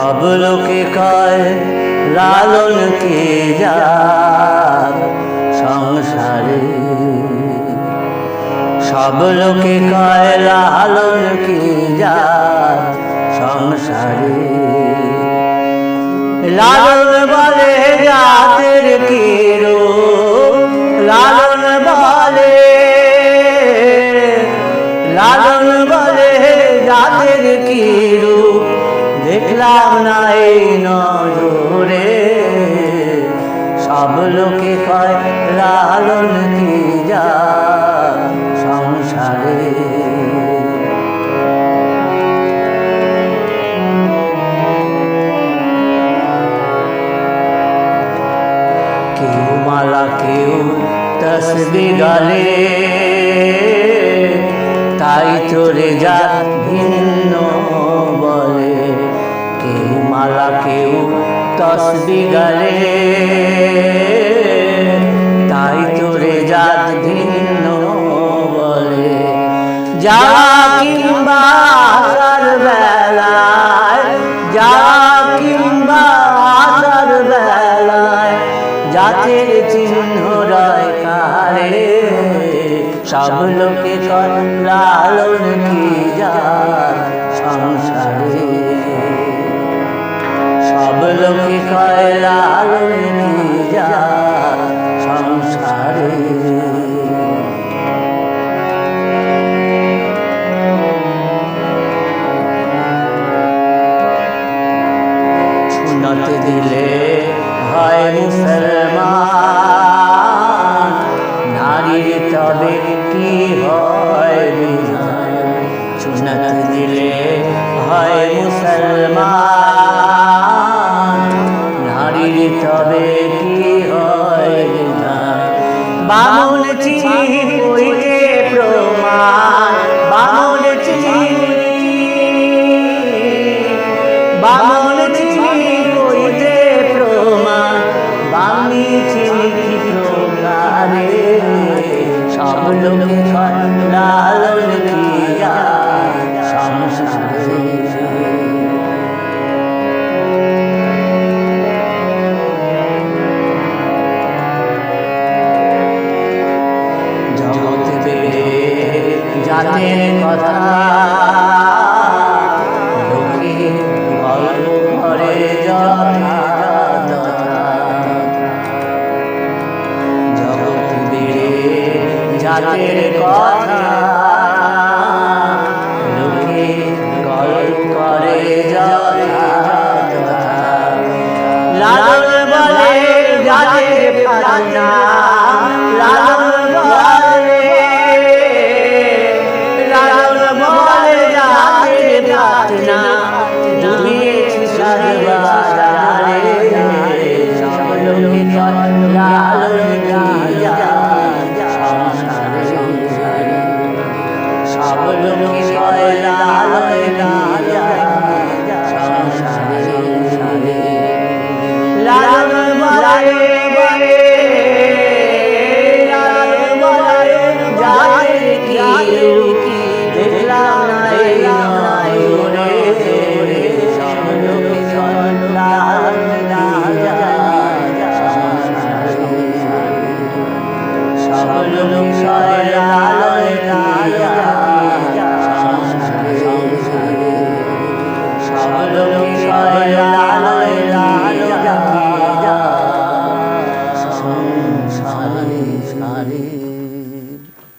সব লোকে কয়, লালন কে যা সংসারে? সব লোকে কয়, লালন কে যা সংসারে? লালন বলে জাতের কি দেখলাম না এই নজরে। সব লোকে কয়, লালন কি যা সংসারে? কেউ মালা, কেউ তসবি গালে। তাই চলে যা ভিন্ন তসবি গালে তাই চলে যা ভিন্ন বলে। যা কিংবা আসার বেলায়, যা কিংবা আসার বেলায়, জাতের চিহ্ন রয় কারে। সব লোকে কর লালন কি যা লোকে কয় লালন সংসারে। দিলে হয় নারীর তবে কি হয় দিলে হয় মুসলমান তবে কি হয় না? বামুন কইতে প্রমাণ। বামুন চিনি বামন জাতের কথা। লোকে গল্প করে জগৎ বেড়ে জাতের কথা।